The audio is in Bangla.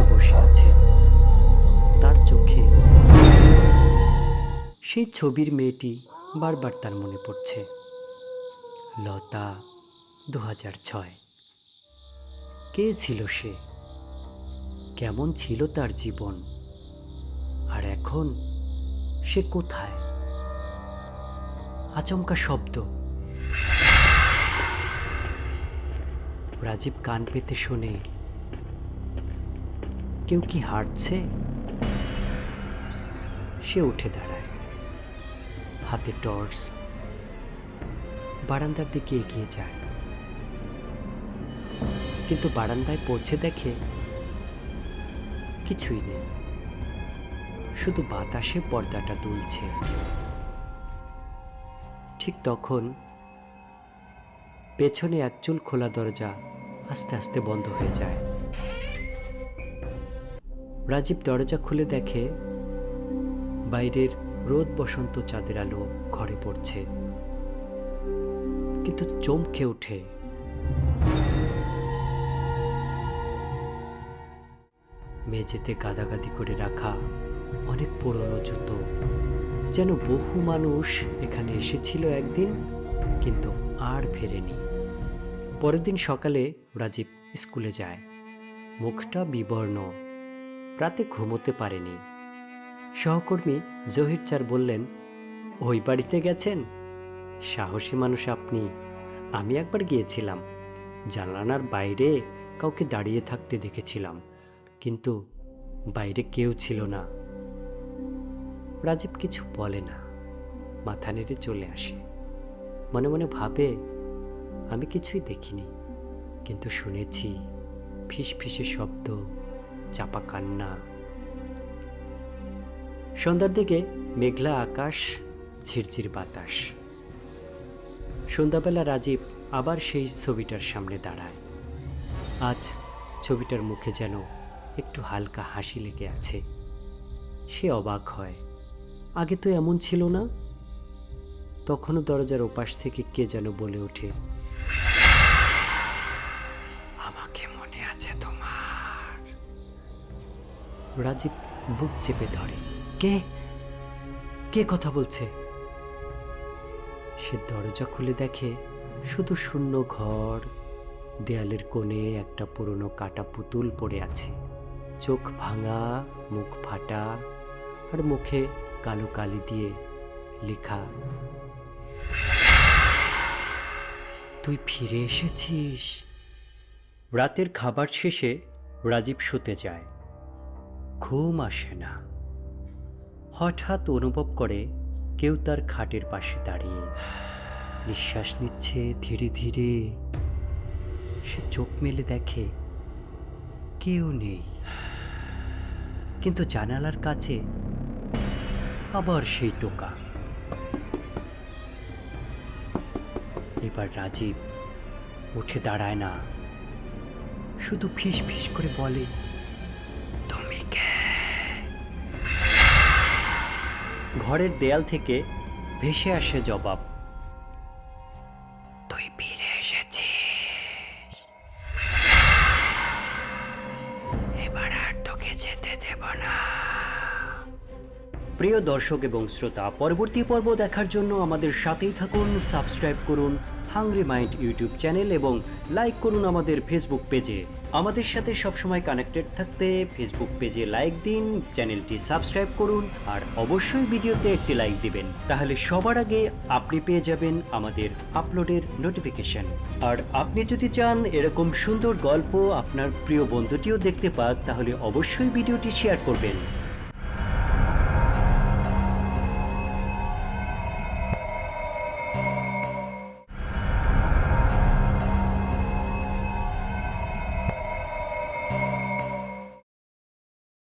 পাশে বসে আছে। তার চোখে সেই ছবির মেয়েটি বারবার তার মনে পড়ছে। লতা দু ছয়। কে ছিল সে? কেমন ছিল তার জীবন? আর এখন সে কোথায়? আচমকা শব্দ। রাজীব কান পেতে শোনে কেউ কি হাঁটছে? সে উঠে দাঁড়ায়। হাতে টর্চ। বারান্দার দিকে এগিয়ে যায়। কিন্তু বারান্দায় পৌঁছে দেখে কিছুই নেই। শুধু বাতাসে পর্দাটা দুলছে। ঠিক তখন পেছনে একচুল খোলা দরজা আস্তে আস্তে বন্ধ হয়ে যায়। রাজীব দরজা খুলে দেখে বাইরের রোদ বসন্ত চাঁদের আলো ঘরে পড়ছে। কিন্তু চমকে ওঠে। মেঝেতে গাদাগাদি করে রাখা অনেক পুরনো জুতো। যেন বহু মানুষ এখানে এসেছিল একদিন, কিন্তু আর ফেরেনি। পরের দিন সকালে রাজীব স্কুলে যায়। মুখটা বিবর্ণ। রাতে ঘুমোতে পারেনি। সহকর্মী জহির চার বললেন, ওই বাড়িতে গেছেন? সাহসী মানুষ আপনি। আমি একবার গিয়েছিলাম। জানালার বাইরে কাউকে দাঁড়িয়ে থাকতে দেখেছিলাম, কিন্তু বাইরে কেউ ছিল না। রাজীব কিছু বলে না। মাথা নেড়ে চলে আসে। মনে মনে ভাবে, আমি কিছুই দেখিনি, কিন্তু শুনেছি ফিস ফিসে শব্দ চাপা কান্না। সন্ধ্যার দিকে মেঘলা আকাশ, ঝিরঝির বাতাস। সন্ধ্যাবেলা রাজীব আবার সেই ছবিটার সামনে দাঁড়ায়। আজ ছবিটার মুখে যেন একটু হালকা হাসি লেগে আছে। সে অবাক হয়, আগে তো এমন ছিল না? তখনও দরজার ওপাশ থেকে কে যেন বলে ওঠে রাজীব বুক চেপে ধরে। কে? কে কথা বলছে? সে দরজা খুলে দেখে শুধু শূন্য ঘর, দেয়ালের কোণে একটা পুরনো কাটা পুতুল পড়ে আছে। চোখ ভাঙা, মুখ ফাটা, আর মুখে কালো কালি দিয়ে লেখা, তুই ফিরে এসেছিস? রাতের খাবার শেষে রাজীব শুতে যায়। ঘুম আসে না। হঠাৎ অনুভব করে কেউ তার খাটের পাশে দাঁড়িয়ে নিঃশ্বাস নিচ্ছে ধীরে ধীরে। সে চোখ মেলে দেখে কেউ নেই। কিন্তু জানালার কাছে আবার সেই টোকা। এবার রাজীব উঠে দাঁড়ায় না। শুধু ফিস ফিস করে বলে ঘরের দেয়াল থেকে ভেসে আসে জবাব। তুই ফিরে এসেছিস। এবার আর তোকে যেতে দেব না। প্রিয় দর্শক এবং শ্রোতা পরবর্তী পর্ব দেখার জন্য আমাদের সাথেই থাকুন সাবস্ক্রাইব করুন হাংরি মাইন্ড ইউটিউব চ্যানেল এবং লাইক করুন আমাদের ফেসবুক পেজে। আমাদের সাথে সবসময় কানেক্টেড থাকতে ফেসবুক পেজে লাইক দিন, চ্যানেলটি সাবস্ক্রাইব করুন, আর অবশ্যই ভিডিওতে একটি লাইক দিবেন। তাহলে সবার আগে আপনি পেয়ে যাবেন আমাদের আপলোডের নোটিফিকেশন। আর আপনি যদি চান এরকম সুন্দর গল্প আপনার প্রিয় বন্ধুটিও দেখতে পাক, তাহলে অবশ্যই ভিডিওটি শেয়ার করবেন।